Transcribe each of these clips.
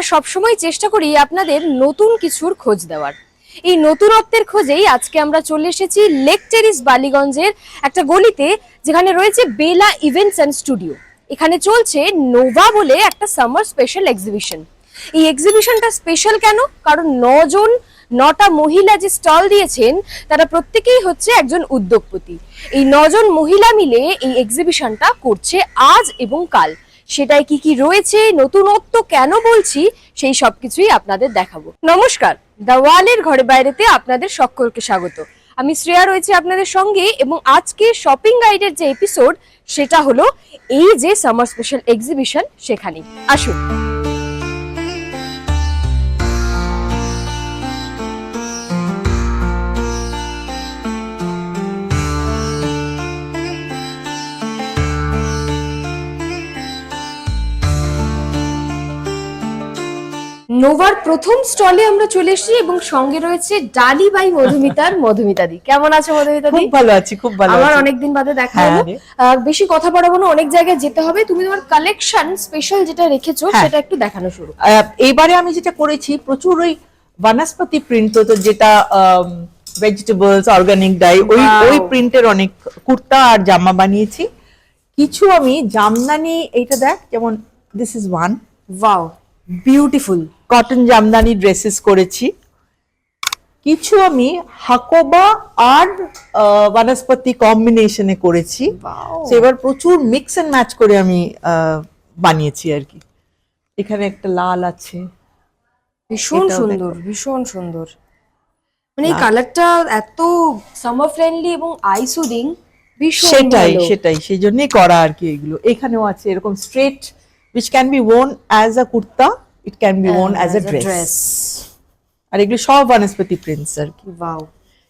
আমরা সবসময় চেষ্টা করি আপনাদের নতুন কিছুর খোঁজ দেওয়ার। এই নতুনত্বের খোঁজেই আজকে আমরা চলে এসেছি লেক টেরিস বালিগঞ্জের একটা গলিতে, যেখানে রয়েছে বেলা ইভেন্টস অ্যান্ড স্টুডিও এখানে চলছে নোভা বলে একটা সামার স্পেশাল এক্সিবিশন এই এক্সিবিশনটা স্পেশাল কেন? কারণ নজন, নটা মহিলা যে স্টল দিয়েছেন, তারা প্রত্যেকেই হচ্ছে একজন উদ্যোগপতি। এই নজন মহিলা মিলে এই এক্সিবিশনটা করছে আজ এবং কাল। সেটাই কি কি রয়েছে, নতুনত্ব কেন বলছি, সেই সবকিছুই আপনাদের দেখাবো। নমস্কার দাওয়ালের ঘরে বাইরেতে আপনাদের সকলকে স্বাগত। আমি শ্রেয়া রয়েছে আপনাদের সঙ্গে এবং আজকে শপিং গাইডের যে এপিসোড, সেটা হলো এই যে সামার স্পেশাল এক্সিবিশন সেখানে আসুন। নোভার প্রথম স্টলে আমরা চলে এসেছি এবং সঙ্গে রয়েছে ডালি বাই মধুমিতার মধুমিতাদি কেমন আছে মধুমিতাদি খুব ভালো আছি খুব ভালো আমার অনেকদিন বাদে দেখা হ্যাঁ হলো আহ, বেশি কথা বাড়াবো না অনেক জায়গায় যেতে হবে। তুমি তোমার কালেকশন স্পেশাল যেটা রেখেছো হ্যাঁ। সেটা একটু দেখানো শুরু। এইবারে আমি যেটা করেছি প্রচুর ওই বনস্পতি প্রিন্ট তো যেটা ভেজিটেবলস অর্গানিক ডাই ওই ওই প্রিন্টের অনেক কুর্তা আর জামা বানিয়েছি। কিছু আমি জামদানি এইটা দেখ যেমন this is one wow beautiful cotton jamdani dresses করেছি কিছু আমি হাকোবা আর বনস্পতি কম্বিনেশনে করেছি এবার প্রচুর মিক্স এন্ড ম্যাচ করে আমি বানিয়েছি আর কি এখানে একটা লাল আছে ভীষণ সুন্দর ভীষণ সুন্দর মানে এই কালারটা এত সামার ফ্রেন্ডলি এবং আই সুদিং সেটাই সেটাই সেই জন্যই করা আর কি এগুলো এখানেও আছে এরকম straight which can be worn as a kurta it can be worn as a dress আর এগুলো সব বনস্পতি প্রিন্টস আর কি। ওয়াও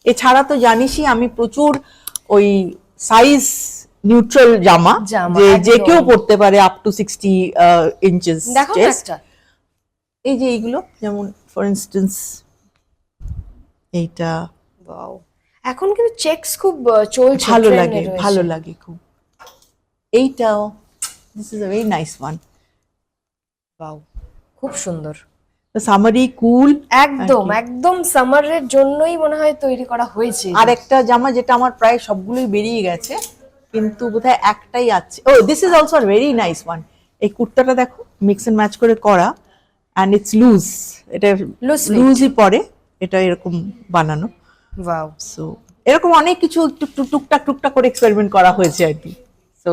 এছাড়া তো জানিসই আমি প্রচুর ওই সাইজ নিউট্রাল জামা যে যে কেউ পড়তে পারে আপ টু সিক্সটি ইঞ্চেস এই যে এইগুলো যেমন ফর ইনস্টেন্স এইটা। ওয়াও এখন কিন্তু চেকস খুব আহ, চলছে ভালো লাগে ভালো লাগে খুব। এইটাও this is a very nice one Wow, খুব সুন্দর। সামারি কুল একদম একদম সামারের জন্যই মনে হয় তৈরি করা হয়েছে আর একটা জামা যেটা আমার প্রায় সবগুলোই বেরিয়ে গেছে কিন্তু বোধহয় একটাই আছে। ও this is also very nice one এই কুর্তাটা দেখো মিক্স এন্ড ম্যাচ করে করা অ্যান্ড ইটস লুজ এটা fit. লুজই পরে এটা এরকম বানানো। ওয়াও সো এরকম অনেক কিছু টুকটাক টুকটাক করে এক্সপেরিমেন্ট করা হয়েছে আর কি। সো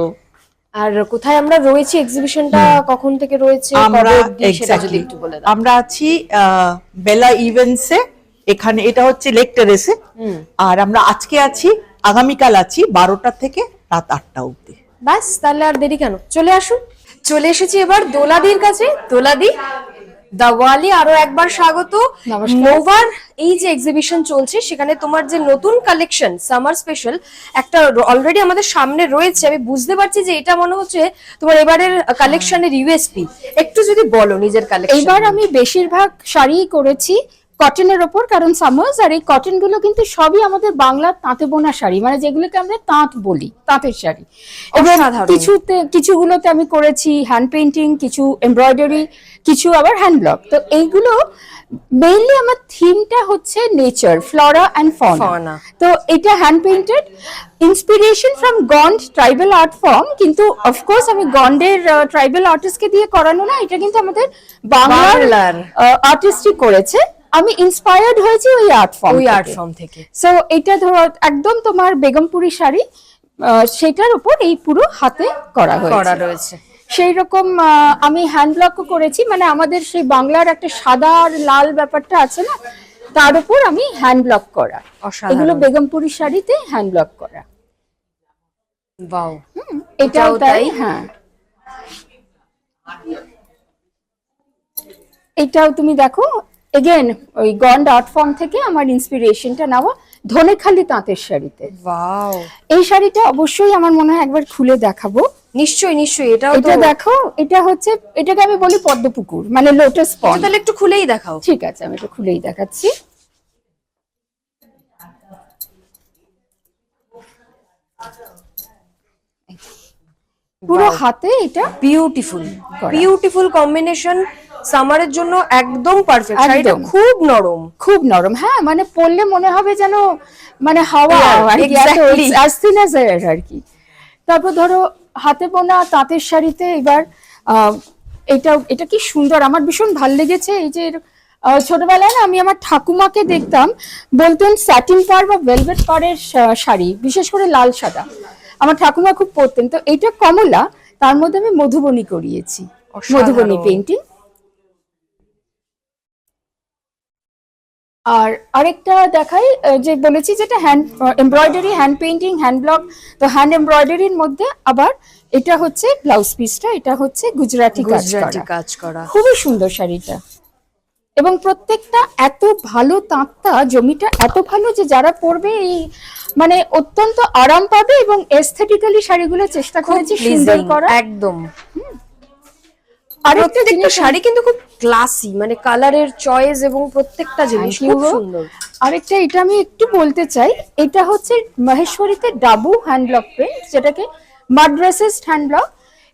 আর কোথায় আমরা রয়েছি? এক্সিবিশনটা কখন থেকে রয়েছে? আমরা সেটা যদি একটু বলে দাও। আমরা আছি বেলা ইভেন্টসে এখানে এটা হচ্ছে লেক টেরেসে আর আমরা আজকে আছি আগামীকাল আছি বারোটা থেকে রাত আটটা অব্দি ব্যাস তাহলে আর দেরি কেন? চলে আসুন। চলে এসেছি এবার দোলাদির কাছে। দোলাদি দাওয়ালি আরও একবার স্বাগত। নোভার এই যে এক্সিবিশন চলছে সেখানে তোমার যে নতুন কালেকশন সামার স্পেশাল একটা অলরেডি আমাদের সামনে রয়েছে। আমি বুঝতে পারছি যে এটা মনে হচ্ছে তোমার এবারের কালেকশনের ইউএসপি একটু যদি বলো নিজের কালেকশন এবার আমি বেশিরভাগ শাড়ি করেছি। কটনের ওপর কারণ সামার্স আর এই কটনগুলো কিন্তু সবই আমাদের বাংলার তাঁতে বোনা শাড়ি মানে যেগুলোকে আমরা তাঁত বলি তাঁতের শাড়ি। কিছুতে কিছুগুলোতে আমি করেছি হ্যান্ড পেন্টিং কিছু এমব্রয়ডারি কিছু আবার হ্যান্ড ব্লক তো এইগুলো মেইনলি আমার থিমটা হচ্ছে নেচার ফ্লোরা অ্যান্ড. ফনা তো এটা hand painted inspiration from Gond tribal art form কিন্তু অফকোর্স আমি গন্ডের ট্রাইবাল আর্টিস্টকে দিয়ে করানো না এটা কিন্তু আমাদের বাংলার। আর্টিস্টই করেছে। আমি ইন্সপায়ার্ড হয়েছি ওই আর্ট ফর্ম ওই আর্ট ফর্ম থেকে। সো এটা ধরো একদম তোমার বেগমপুরি শাড়ি সেটার উপর এই পুরো হাতে করা করা হয়েছে। রয়েছে। সেই রকম আমি হ্যান্ড ব্লকও করেছি মানে আমাদের সেই বাংলার একটা সাদা আর লাল ব্যাপারটা আছে না তার উপর আমি হ্যান্ড ব্লক করা। এগুলো বেগমপুরি শাড়িতে হ্যান্ড ব্লক করা। বাও এটাও? তাই? হ্যাঁ। এটাও তুমি দেখো এগেন ওই গন্ড আর্ট ফর্ম থেকে আমার ইন্সপিরেশনটা নেওয়া ধনেখালি তাঁতের শাড়িতে। এই শাড়িটা অবশ্যই আমার মনে হয় একবার খুলে দেখাবো। নিশ্চয়ই নিশ্চয়ই এটাও তো এটা দেখো এটা হচ্ছে এটাকে আমি বলি পদ্মপুকুর মানে লোটাস পন্ড তাহলে একটু খুলেই দেখাও। ঠিক আছে আমি এটা খুলেই দেখাচ্ছি। পুরো হাতে এটা বিউটিফুল বিউটিফুল কম্বিনেশন সামারের জন্য একদম পারফেক্ট শাড়িটা খুব নরম। খুব নরম হ্যাঁ মানে পরলে মনে হবে যেন মানে হাওয়া আর কি আর কি। তারপর ধরো হাতে বোনা তাঁতের শাড়িতে এবার এটা এটা কি সুন্দর আমার ভীষণ ভালো লেগেছে এই যে ছোটবেলায় না আমি আমার ঠাকুমাকে দেখতাম বলতেন স্যাটিন পার বা ভেলভেট পাড়ের শা- শাড়ি বিশেষ করে লাল সাদা। আমার ঠাকুমা খুব পরতেন। তো এটা কমলা তার মধ্যে আমি মধুবনী করিয়েছি। মধুবনী পেন্টিং আর আরেকটা দেখাই যে বলেছি যেটা hand embroidery hand painting hand block তো হ্যান্ড এমব্রয়ডারির মধ্যে আবার এটা হচ্ছে ব্লাউজ পিসটা এটা হচ্ছে গুজরাটি কাজ গুজরাটি করা। কাজ করা। খুবই সুন্দর শাড়িটা। এবং প্রত্যেকটা এত ভালো তাঁতটা জমিটা এত ভালো যে যারা পরবে এই মানে অত্যন্ত আরাম পাবে এবং এস্থেটিক্যালি শাড়িগুলো চেষ্টা করেছি সুন্দর করা। একদম। আরেকটা শাড়ি কিন্তু খুব ক্লাসি মানে কালারের চয়েস এবং প্রত্যেকটা জিনিস খুব সুন্দর। আরেকটা এটা আমি একটু বলতে চাই এটা হচ্ছে মহেশ্বরীতে ডাবু হ্যান্ড ব্লক প্রিন্ট যেটাকে মাদ্রাসেস হ্যান্ড ব্লক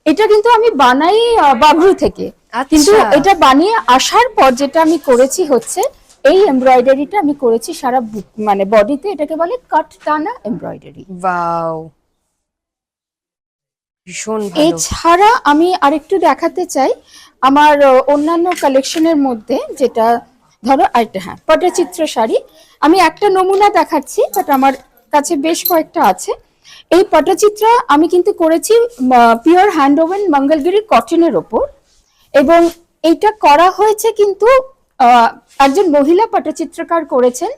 এটা কিন্তু আমি বানাই বাবরু থেকে। আচ্ছা। কিন্তু এটা বানিয়ে আসার পর যেটা আমি করেছি হচ্ছে এই এমব্রয়ডারিটা আমি করেছি সারা মানে বডিতে এটাকে বলে কাট টানা এমব্রয়ডারি ওয়াও এছাড়া আমি আরেকটু দেখাতে চাই আমার অন্যান্য কালেকশনের মধ্যে যেটা, ধরো আরেকটা হ্যাঁ পটচিত্র শাড়ি। আমি একটা নমুনা দেখাচ্ছি বাট আমার কাছে বেশ কয়েকটা আছে। এই পটচিত্র আমি কিন্তু করেছি পিওর হ্যান্ড ওভেন মঙ্গলগিরি কটনের ওপর। এবং এইটা করা হয়েছে কিন্তু একজন মহিলা পটচিত্রকার করেছেন।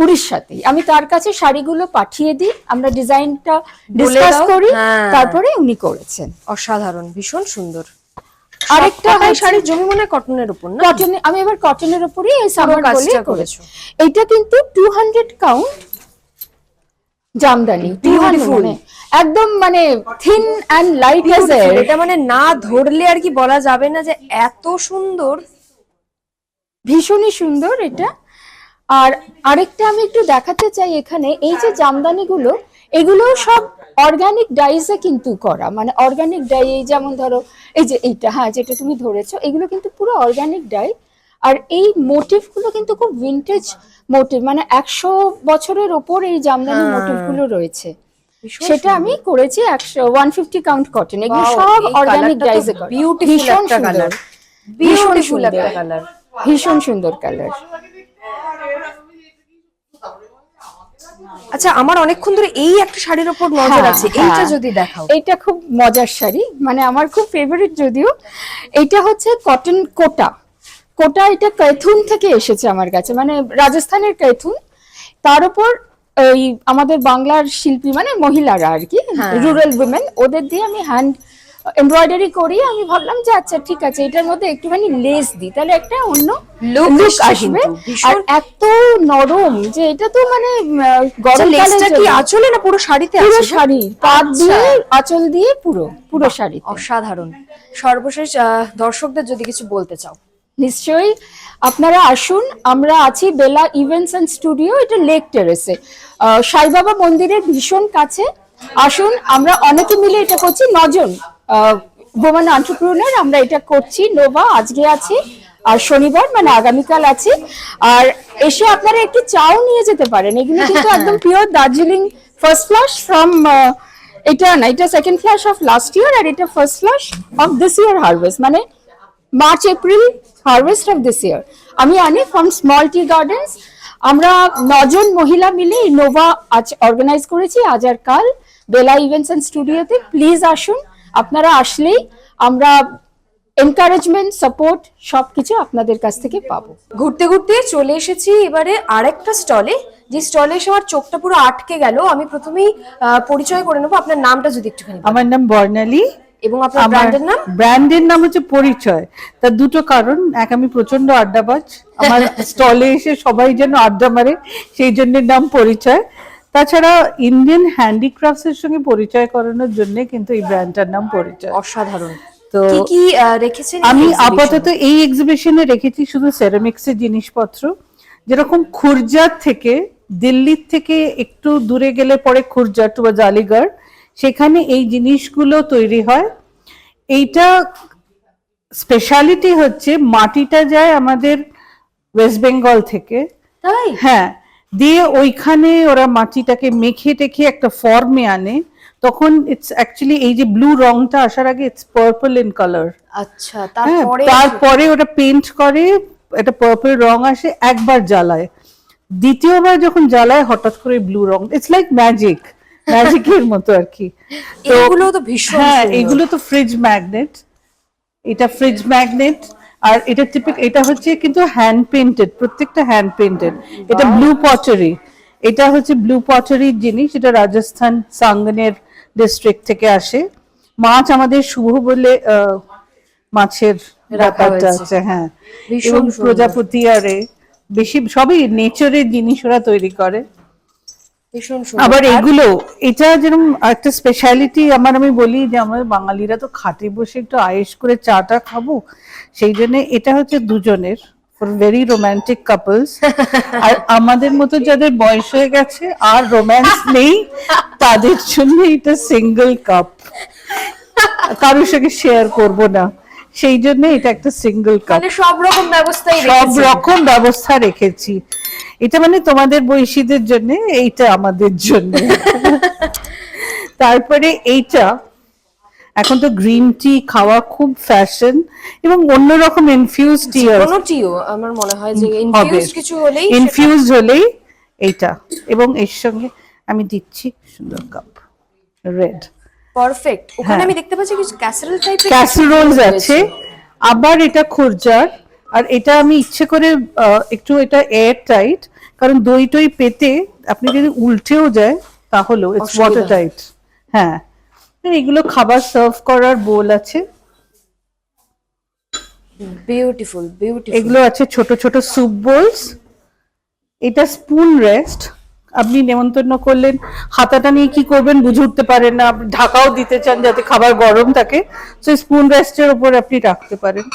উড়িষ্যাতে আমি তার কাছে শাড়িগুলো পাঠিয়ে দিই আমরা ডিজাইনটা ডিসকাস করি হ্যাঁ। তারপরে উনি করেছেন। অসাধারণ ভীষণ সুন্দর। আরেকটা হচ্ছে- শাড়ির জমি মনে কটনের উপর না? কটনে আমি এবার কটনের উপরেই এই সামার কাজটা করেছ। এটা কিন্তু টু হান্ড্রেড কাউন্ট জামদানি. মানে একদম মানে থিন অ্যান্ড লাইট এজ এটা মানে না ধরলে আর কি বলা যাবে না যে এত সুন্দর। ভীষণই সুন্দর এটা। আর আরেকটা আমি একটু দেখাতে চাই এখানে এই যে জামদানিগুলো এগুলো সব অর্গানিক ডাইসে কিন্তু করা। মানে অর্গানিক ডাই এই যেমন ধরো এই যে এইটা হ্যাঁ যেটা তুমি ধরেছো এগুলো কিন্তু পুরো অর্গানিক ডাই আর এই মোটিভগুলো কিন্তু খুব ভিন্টেজ মোটিভ মানে একশো বছরের ওপর এই জামদানি হ্যাঁ। মোটিভগুলো রয়েছে। সেটা আমি করেছি একশো ওয়ান ফিফটি কাউন্ট কটন এগুলো সব অর্গানিক ডাইসে করা। একটা সুন্দর। ভীষণ সুন্দর। কালার ভীষণ সুন্দর কালার আচ্ছা আমার অনেকক্ষণ ধরে এই একটা শাড়ির উপর নজর হ্যাঁ, আছে হ্যাঁ। এইটা যদি দেখাও এইটা খুব মজার শাড়ি মানে আমার খুব ফেভারিট যদিও এটা হচ্ছে কটন কোটা কোটা এটা কৈথুন থেকে এসেছে আমার কাছে মানে রাজস্থানের কৈথুন তার উপর ওই আমাদের বাংলার শিল্পী মানে মহিলারা আর কি হ্যাঁ। রুরাল উইমেন ওদের দিয়ে আমি হ্যান্ড এমব্রয়ডারি করি আমি ভাবলাম যে আচ্ছা ঠিক আছে এটার মধ্যে একটুখানি লেস দিই। তাহলে একটা অন্য লুক আসবে আর এত নরম যে এটা তো মানে আচ্ছা, গরমকালের লেসটা কি আঁচলে না পুরো শাড়িতে পুরো শাড়ি পাত আচ্ছা। দিয়ে আঁচল দিয়ে পুরো পুরো শাড়ি অসাধারণ। সর্বশেষ দর্শকদের যদি কিছু বলতে চাও। নিশ্চয়ই আপনারা আসুন আমরা আছি বেলা ইভেন্টস অ্যান্ড স্টুডিও এটা লেক টেরেসে সাইবাবা মন্দিরের ভীষণ কাছে। আসুন আমরা অনেকে মিলে এটা করছি নজন। ওমেন এন্টারপ্রেনার আমরা এটা করছি নোভা আজকে আছে আর শনিবার মানে আগামীকাল আছে। আর এসে আপনারা একটু চাও নিয়ে যেতে পারেন এগুলো কিন্তু একদম pure Darjeeling first flush from এটা না এটা second flush of last year আর এটা first flush of this year harvest মানে March April harvest of this year আমি আনি ফ্রম স্মল টি গার্ডেন্স আমরা নজন মহিলা মিলে নোভা আজ অর্গানাইজ করেছি আজ আর কাল বেলা ইভেন্টস অ্যান্ড স্টুডিওতে প্লিজ আসুন আপনারা আসলেই আমরা এনকারেজমেন্ট সাপোর্ট সবকিছু আপনাদের কাছ থেকে পাবো। ঘুরতে ঘুরতে চলে এসেছি এবারে আরেকটা স্টলে যে স্টলে এসে আমার চোখটা পুরো আটকে গেল। আমি প্রথমেই আহ, পরিচয় করে নেব। আপনার নামটা যদি একটুখানি। আমার নাম বর্ণালী। এবং আপনার আমার ব্র্যান্ডের নাম? ব্র্যান্ডের নাম হচ্ছে পরিচয়। তার দুটো কারণ। এক আমি প্রচণ্ড আড্ডাবাজ। আমার স্টলে এসে সবাই যেন আড্ডা মারে সেই জন্য নাম পরিচয়। তাছাড়া ইন্ডিয়ান হ্যান্ডিক্রাফটস এর সঙ্গে পরিচয় করানোর জন্য কিন্তু এই ব্র্যান্ডটার নাম পরিচয়। অসাধারণ। তো কি রেখেছেন আমি আপাতত এই এক্সিবিশনে রেখেছি শুধু সেরামিক্স এর জিনিসপত্র। যেরকম খুরজার থেকে দিল্লির থেকে একটু দূরে গেলে পরে খুরজাট বা জালিগড় সেখানে এই জিনিসগুলো তৈরি হয়। এইটা স্পেশালিটি হচ্ছে মাটিটা যায় আমাদের ওয়েস্ট বেঙ্গল থেকে। তাই? হ্যাঁ দিয়ে ওইখানে ওরা মাটিটাকে মেখে টেখে একটা ফর্মে আনে। তখন ইটস অ্যাকচুয়ালি এই যে ব্লু রংটা আসার আগে ইটস পার্পল ইন কালার আচ্ছা হ্যাঁ তারপরে? তারপরে ওটা পেন্ট করে একটা পার্পল রং আসে একবার জ্বালায়। দ্বিতীয়বার যখন জ্বালায় হঠাৎ করে ব্লু রং ইটস লাইক ম্যাজিক ম্যাজিকের মতো আর কি। এগুলো তো ভীষণ হ্যাঁ এগুলো তো ফ্রিজ ম্যাগনেট এটা ফ্রিজ ম্যাগনেট আর এটা টিপিক এটা হচ্ছে কিন্তু হ্যান্ড পেন্টেড প্রত্যেকটা হ্যান্ড পেন্টেড এটা ব্লু পটারি এটা হচ্ছে ব্লু পটারির জিনিস এটা রাজস্থান সাঙ্গনের ডিস্ট্রিক্ট থেকে আসে। মাছ আমাদের শুভ বলে মাছের ব্যাপারটা। আছে হ্যাঁ। এবং প্রজাপতি আরে বেশি সবই নেচারের জিনিস ওরা তৈরি করে। ভীষণ আবার এগুলো এটা যেরকম একটা স্পেশালিটি আমার আমি বলি যে আমরা বাঙালিরা তো খাটে বসে একটু আয়েস করে চাটা খাব সেই জন্য এটা হচ্ছে দুজনের ফর ভেরি রোমান্টিক কাপলস আর আমাদের মতো যাদের বয়স হয়ে গেছে আর রোম্যান্স নেই তাদের জন্য এটা সিঙ্গেল কাপ কারোর সঙ্গে শেয়ার করব না। সেই জন্য এটা একটা সিঙ্গেল কাপ মানে সব রকম ব্যবস্থাই সব রকম ব্যবস্থা রেখেছি। এটা মানে তোমাদের বৈশীদের জন্য এইটা আমাদের জন্য। তারপরে এইটা এখন তো গ্রিন টি খাওয়া খুব ফ্যাশন এবং অন্যরকম ইনফিউজ টি কোনো টিও আমার মনে হয় যে ইনফিউজ কিছু হলেই ইনফিউজ হলেই এইটা। এবং এর সঙ্গে আমি দিচ্ছি সুন্দর কাপ রেড পারফেক্ট ওখানে হ্যাঁ। আমি দেখতে পাচ্ছি কিছু ক্যাসারোল টাইপের ক্যাসেরোলস আছে। আবার এটা খোরজার। আর এটা আমি ইচ্ছে করে একটু এটা এয়ার টাইট কারণ দই টই পেতে আপনি যদি উল্টেও যায় তাহলেও ইটস ওয়াটার টাইট হ্যাঁ। এগুলো খাবার সার্ভ করার বোল আছে। বিউটিফুল বিউটিফুল এগুলো আছে ছোট ছোট স্যুপ বোলস এটা স্পুন রেস্ট আপনি নেমন্তন্ন করলেন হাতাটা নিয়ে কি করবেন বুঝে উঠতে পারেন না আপনি ঢাকাও দিতে চান যাতে খাবার গরম থাকে সেই স্পুন রেস্টের উপর আপনি রাখতে পারেন।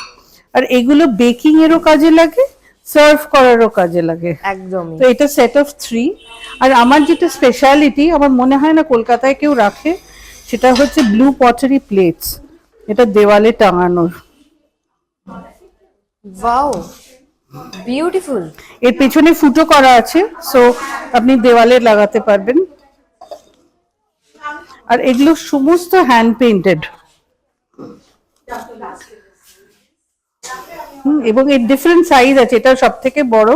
আর এগুলো বেকিং এরও কাজে লাগে সার্ভ করারও কাজে লাগে। একদম তো এটা সেট অফ থ্রি আর আমার যেটা স্পেশালিটি আমার মনে হয় না কলকাতায় কেউ রাখে সেটা হচ্ছে ব্লু পটারি প্লেটস এটা দেওয়ালে টাঙানোর। বিউটিফুল এর পেছনে ফুটো করা আছে সো আপনি দেওয়ালে লাগাতে পারবেন। আর এগুলো সমস্ত হ্যান্ড পেইন্টেড এবং এর ডিফারেন্ট সাইজ আছে এটা সব থেকে বড়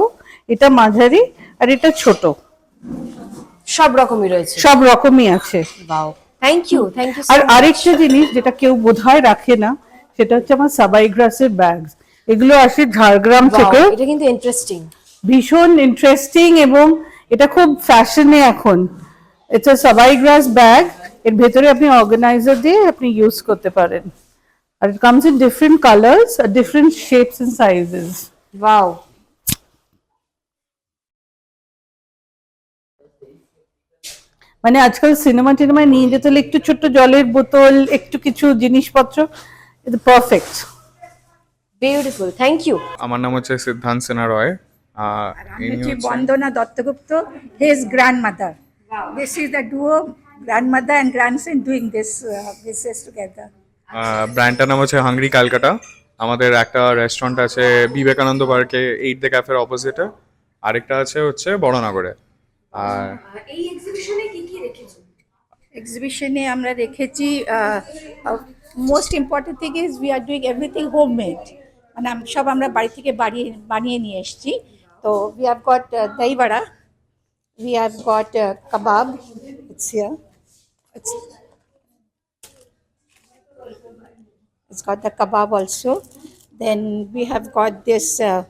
এটা মাঝারি আর এটা ছোট। সব রকমই রয়েছে। সব রকমই আছে। Wow thank you thank you আর আরেকটা জিনিস যেটা কেউ বোধহয় রাখে না সেটা হচ্ছে আমার সাবাই গ্রাসের ব্যাগ এগুলো আসে ঝাড়গ্রাম থেকে এটা কিন্তু ইন্টারেস্টিং ভীষণ ইন্টারেস্টিং এবং এটা খুব ফ্যাশনে এখন। ইটস আ সাবাই গ্রাস ব্যাগ এর ভেতরে আপনি অর্গানাইজার দিয়ে আপনি ইউজ করতে পারেন। আর it comes in different colours R different shapes and sizes wow মানে আজকাল সিনেমা টিনেমায় নিয়ে যেতে হলে একটু ছোট্ট জলের বোতল একটু কিছু জিনিসপত্র পারফেক্ট বিউটিফুল থ্যাংক ইউ আমার নাম হচ্ছে সিদ্ধান্ত সিনহা রয় বন্দনা Duttagupta his grandmother. This is the duo grandmother and grandson doing this uh, business together. আহ, ব্র্যান্ডটার নাম হচ্ছে হাংরি ক্যালকাটা আমাদের একটা রেস্টুরেন্ট আছে বিবেকানন্দ পার্কে এইট দ্য ক্যাফের অপোজিটে আরেকটা আছে হচ্ছে বড়নগরে। আর এই এক্সিবিশনে কি কি রেখেছো? এক্সিবিশনে আমরা রেখেছি most important thing is we are doing everything homemade মানে আম- সব আমরা বাড়ি থেকে বাড়িয়ে বানিয়ে নিয়ে এসেছি তো we have got doi bora we have got kebab it's here it's It's got the kebab also. Then we have got this. Uh,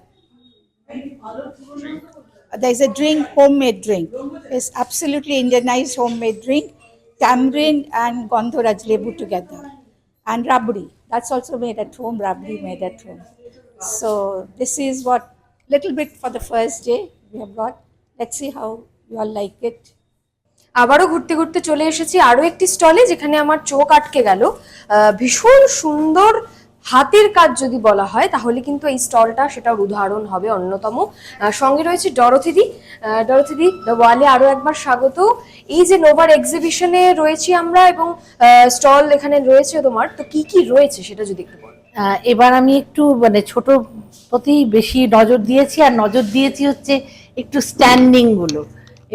there's a drink, homemade drink. It's absolutely Indianized homemade drink, tamarind and gondoraj lebu together, And rabdi. That's also made at home. Rabdi made at home. So this is what little bit for the first day we have got. Let's see how you all like it. আবারও ঘুরতে ঘুরতে চলে এসেছি আরও একটি স্টলে যেখানে আমার চোখ আটকে গেল ভীষণ সুন্দর হাতের কাজ যদি বলা হয়, তাহলে কিন্তু এই স্টলটা সেটার উদাহরণ হবে অন্যতম। সঙ্গে রয়েছে ডরথিদি ডরথিদি দ্য ওয়ালে আরও একবার স্বাগত। এই যে নোভার এক্সিবিশনে রয়েছি আমরা এবং স্টল এখানে রয়েছে তোমার, তো কি কি রয়েছে সেটা যদি একটু বলো। এবার আমি একটু মানে ছোট প্রতি বেশি নজর দিয়েছি, আর নজর দিয়েছি হচ্ছে একটু স্ট্যান্ডিংগুলো।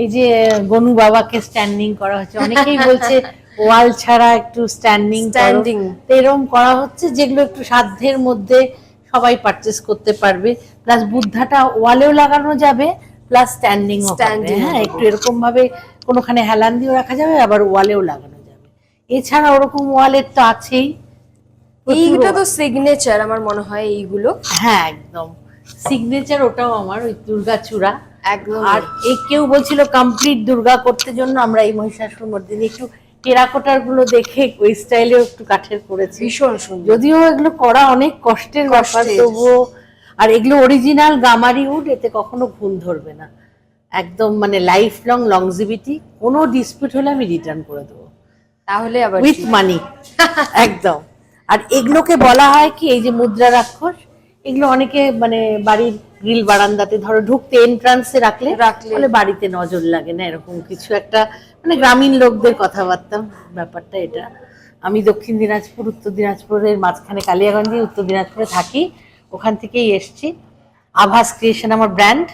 এই যে, গনু বাবাকে স্ট্যান্ডিং করা হচ্ছে। অনেকেই বলছে ওয়াল ছাড়া একটু স্ট্যান্ডিং Standing. এরকম করা হচ্ছে যেগুলো একটু সাধ্যের মধ্যে সবাই পারচেস করতে পারবে। প্লাস বুদ্ধাটা ওয়ালেও লাগানো যাবে প্লাস স্ট্যান্ডিং ও হ্যাঁ একটু এরকম ভাবে কোনোখানে হেলান দিয়েও রাখা যাবে আবার ওয়ালেও লাগানো যাবে। এছাড়া ওরকম ওয়ালের তো আছেই। এইটা তো সিগনেচার আমার মনে হয় এইগুলো। হ্যাঁ একদম। সিগনেচার ওটাও আমার ওই দুর্গা চূড়া একদম। আর এই কেউ বলছিল কমপ্লিট দুর্গা করতে জন্য আমরা এই মহিষাসুর মর্দিনী একটু টেরাকোটারগুলো দেখে ওই স্টাইলেও একটু কাঠের করেছি। ভীষণ সুন্দর। যদিও এগুলো করা অনেক কষ্টের ব্যাপার তবুও আর এগুলো অরিজিনাল গামারি উড এতে কখনো ঘুম ধরবে না। একদম মানে লাইফ লং লংজিভিটি কোনো ডিসপিউট হলে আমি রিটার্ন করে দেবো। তাহলে আবার উইথ মানি একদম। আর এগুলোকে বলা হয় কি এই যে মুদ্রা রাক্ষস এগুলো অনেকে মানে বাড়ির গ্রিল বারান্দাতে ধরো ঢুকতে এন্ট্রান্সে রাখলে রাখলে। বাড়িতে নজর লাগে না এরকম কিছু একটা মানে গ্রামীণ লোকদের কথাবার্তা ব্যাপারটা এটা। আমি দক্ষিণ দিনাজপুর উত্তর দিনাজপুরের মাঝখানে কালিয়াগঞ্জে উত্তর দিনাজপুরে থাকি ওখান থেকেই এসছি। আভাস ক্রিয়েশন আমার ব্র্যান্ড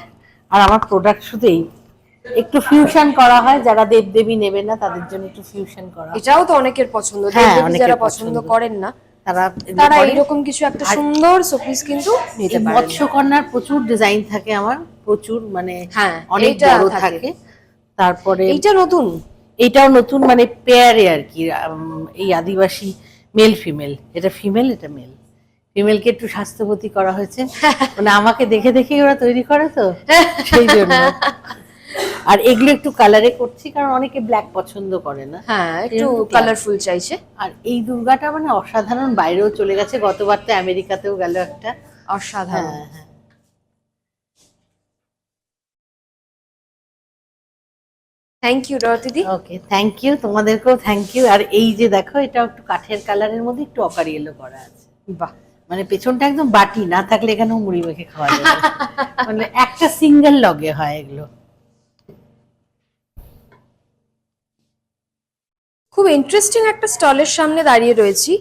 আর আমার প্রোডাক্ট শুধু এই একটু ফিউশন করা হয় যারা দেবদেবী নেবে না তাদের জন্য একটু ফিউশন করা এটাও তো অনেকের পছন্দ। হ্যাঁ, যারা পছন্দ। পছন্দ। করেন না তারা তারা। এরকম কিছু একটা সুন্দর শোপিস কিন্তু নিতে পারেন মৎস্যকন্যার প্রচুর ডিজাইন থাকে আমার প্রচুর মানে হ্যাঁ, অনেক বড় থাকে। তারপরে এইটা নতুন? এটাও নতুন মানে পেয়ারে আর কি এই আদিবাসী মেল ফিমেল এটা ফিমেল এটা মেল ফিমেলকে একটু স্বাস্থ্যবতী করা হয়েছে। মানে আমাকে দেখে দেখে ওরা তৈরি করে তো সেই জন্য। আর এগুলো একটু কালারে করছি কারণ অনেকে ব্ল্যাক পছন্দ করে না। হ্যাঁ একটু কালারফুল চাইছে। আর এই দুর্গাটা মানে অসাধারণ বাইরেও চলে গেছে গতবার তো আমেরিকাতেও গেল একটা। অসাধারণ। হ্যাঁ হ্যাঁ। থ্যাংক ইউ দিদি ওকে থ্যাংক ইউ তোমাদেরকেও থ্যাংক ইউ আর এই যে দেখো এটা একটু কাঠের কালারের মধ্যে একটু অকারি এলো করা আছে। বাহ। মানে পেছনটা একদম বাটি না থাকলে এখানেও মুড়ি মেখে খাওয়া যাবে। মানে একটা সিঙ্গেল লগে হয় এগুলো। খুব ইন্টারেস্টিং একটা স্টলের সামনে দাঁড়িয়ে রয়েছি।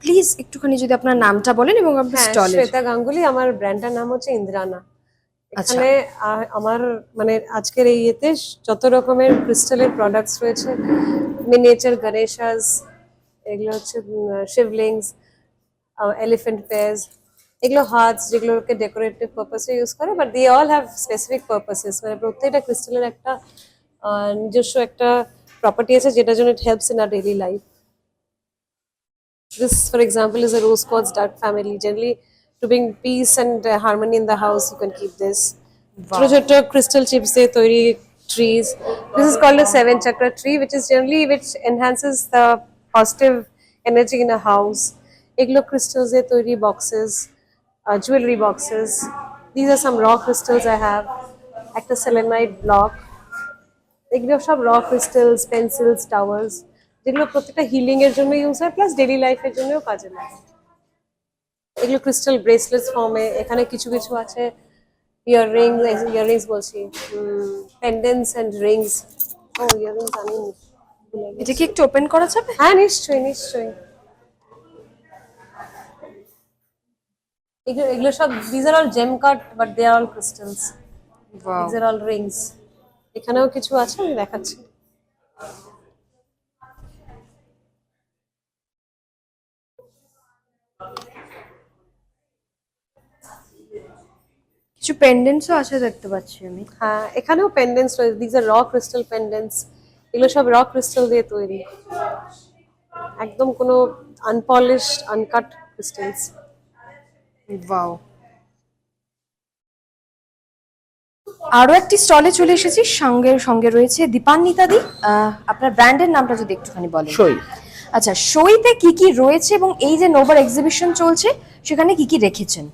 প্লিজ একটুখানি যদি আপনার নামটা বলেন এবং আপনার হ্যাঁ স্টলের শ্বেতা গাঙ্গুলি আমার ব্র্যান্ডটার নাম হচ্ছে ইন্দ্রানা। এখানে আ- আমার মানে আজকের এই ইয়েতে যত রকমের ক্রিস্টালের প্রোডাক্টস রয়েছে মিনিয়েচার গণেশাস এগুলো হচ্ছে শিবলিংস এলিফেন্ট পেয়ার্স এগুলো হার্টস যেগুলোকে ডেকোরেটিভ পারপাসে ইউজ করে but the all have specific purposes মানে প্রত্যেকটা ক্রিস্টালের একটা নিজস্ব একটা প্রপার্টি আছে যেটার জন্য it helps in our daily life This, for example, is a rose quartz dark family. Generally, to bring peace and uh, harmony in the house, you can keep this. ছোট ছোট crystal chips দিয়ে তৈরি trees. This is called a seven chakra tree, which is generally which enhances the positive energy in a house. এগুলো crystals দিয়ে তৈরি boxes, uh, jewelry boxes. These are some raw crystals I have. একটা selenite block. এগুলো সব র crystals pencils towers যেগুলো প্রত্যেকটা healing এর জন্য ইউজ হয় প্লাস ডেলি লাইফের জন্যও কাজে লাগে। এগুলো ক্রিস্টাল ব্রেসলেটস ফর্মে এখানে কিছু কিছু আছে ইয়াররিং ইয়াররিংস বলছি পেন্ডেন্টস এন্ড রিংস ও ইয়াররিংস আমি এটা কি একটু ওপেন করা যাবে? হ্যাঁ নিশ্চয়ই নিশ্চয়ই। এগুলো এগুলো সব these are all gem cut but they are all crystals these are all rings এখানেও কিছু আছে? আমি দেখাচ্ছি। কিছু পেন্ডেন্টসও আছে দেখতে পাচ্ছি আমি। হ্যাঁ এখানেও পেন্ডেন্টস রয়েছে। দিজ আর র ক্রিস্টাল পেন্ডেন্টস এগুলো সব র ক্রিস্টাল দিয়ে তৈরি। একদম কোনো আনপলিশড আনকাট ক্রিস্টালস ওয়াও আরও একটি স্টলে চলে এসেছি। সঙ্গে সঙ্গে রয়েছে দীপান্বিতাদি আপনার ব্র্যান্ডের নামটা যদি একটুখানি বলেন। সই। আচ্ছা সইতে কি কি রয়েছে এবং এই যে নোভার এক্সিবিশন চলছে সেখানে কি কি রেখেছেন?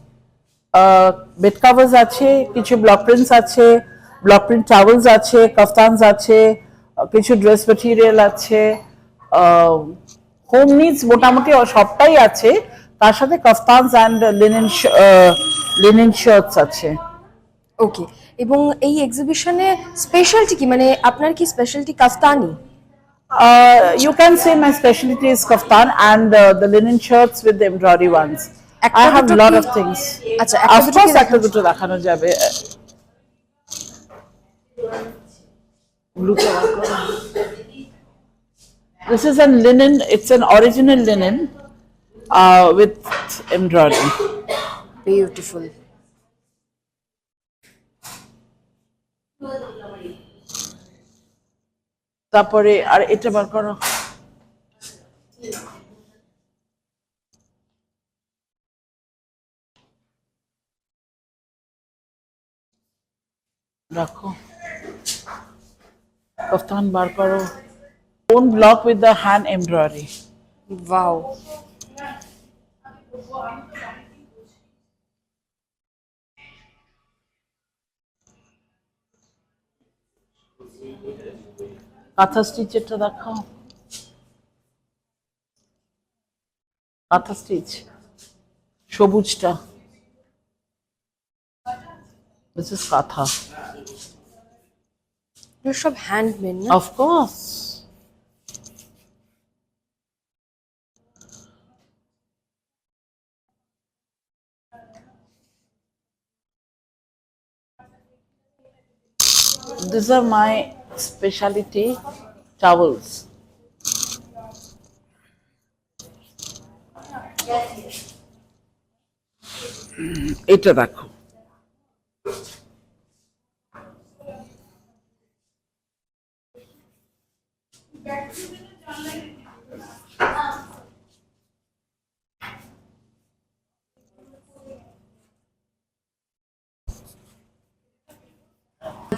বেড কাভার্স আছে কিছু ব্লক প্রিন্টস আছে ব্লক প্রিন্ট টাওয়েলস আছে কাফতানস আছে কিছু ড্রেস মেটেরিয়াল আছে হোম নিডস মোটামুটি সবটাই আছে। তার সাথে kaftans and linen linen shirts আছে। ওকে এবং এই এক্সিবিশনে স্পেশালটি কি মানে আপনার কি স্পেশালটি কাফতানি Uh, you can say my specialty is kaftan and uh, the linen shirts with the embroidery ones. I have lot of things. আচ্ছা Of course, একটা দুটো দেখানো যাবে। This is a linen, it's an original linen uh, with embroidery. Beautiful তারপরে আর এটা বার করো। রাখো। কফতান বার করো। Own block with the hand embroidery wow kantha স্টিচেরটা দেখাও কাঁথা স্টিচ সবুজটা দিস ইজ কাঁথা এগুলো সব হ্যান্ডমেড না of course These are my specialty towels. এটা দেখো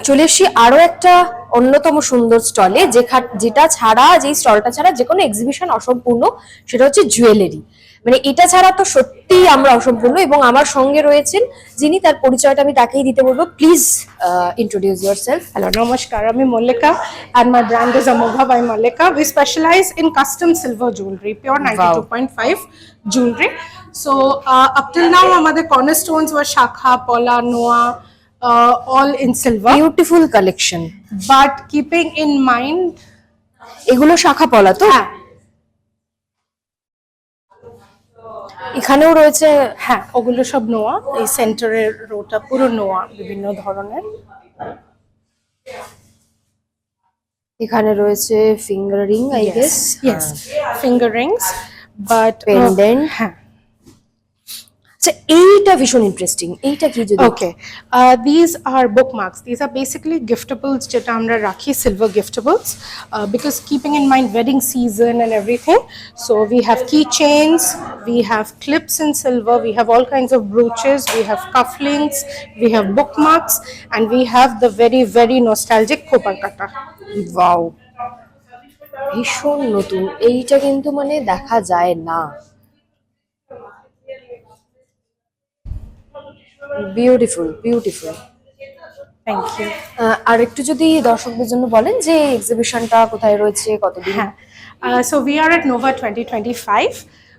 চলে এসছি আরও একটা অন্যতম সুন্দর স্টলে যেটা ছাড়া যে স্টলটা ছাড়া যে কোনো এক্সিবিশন অসম্পূর্ণ সেটা হচ্ছে জুয়েলারি মানে এটা ছাড়া তো সত্যি আমরা অসম্পূর্ণ এবং আমার সঙ্গে রয়েছেন যিনি তার পরিচয়টা আমি তাকেই দিতে বলব। Please introduce your self hello নমস্কার আমি Mallika and my brand is Amova by Mallika. We specialise in custom silver jewellery pure ninety two point five jewellery so up till now আমাদের কর্নার স্টোনস বা শাখা পলা নোয়া uh, all in silver. Beautiful collection But keeping in mind, এগুলো শাখা পলা তো হ্যাঁ। এখানেও রয়েছে হ্যাঁ ওগুলো সব নোয়া এই সেন্টারের রোটা পুরো নোয়া বিভিন্ন ধরনের। এখানে রয়েছে fingering I guess yes finger rings but Pendant. হ্যাঁ। আচ্ছা এইটা ভীষণ ইন্টারেস্টিং এইটা কি যদি Okay, uh, these are bookmarks. These are basically giftables যেটা আমরা রাখি silver giftables uh, because keeping in mind wedding season and everything. So we have keychains, we have clips in silver, we have all kinds of brooches, we have cufflinks, we have bookmarks, and we have the very very nostalgic koparkata. Wow ভীষণ নতুন এইটা কিন্তু মানে দেখা যায় না beautiful beautiful thank you আর একটু যদি দর্শকদের জন্য বলেন যে এক্সিবিশনটা কোথায় রয়েছে কতদিন? হ্যাঁ so we are at Nova twenty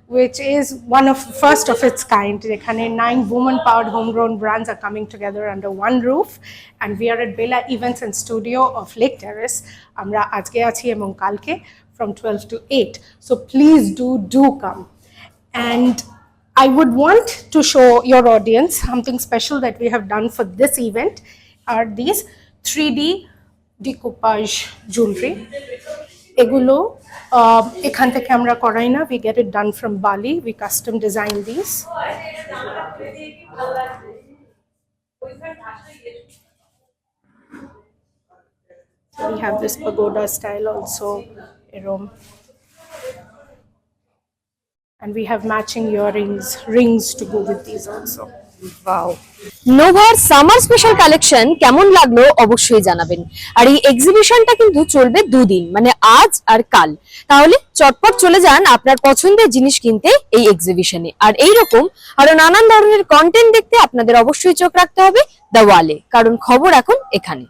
which is one of first of its kind এখানে nine women power home grown brands are coming together under one roof and we are at Bela events and studio of Lake Terrace আমরা আজকে আছি এবং কালকে from twelve to eight so please do do come and I would want to show your audience something special that we have done for this event are these 3D decoupage jewelry. এগুলো আহ, এখান থেকে আমরা করাই না we get it done from Bali we custom design this we have this pagoda style also এরম And we have matching earrings, rings to go with these also. Wow নোভার summer special collection কেমন লাগল অবশ্যই জানাবেন। আর এই এক্সিবিশনটা কিন্তু চলবে দুদিন মানে আজ আর কাল। তাহলে চটপট চলে যান আপনার পছন্দের জিনিস কিনতে এই এক্সিবিশনে আর এই রকম আরও নানান ধরনের কন্টেন্ট দেখতে আপনাদের অবশ্যই চোখ রাখতে হবে দ্য ওয়ালে কারণ খবর এখন এখানে।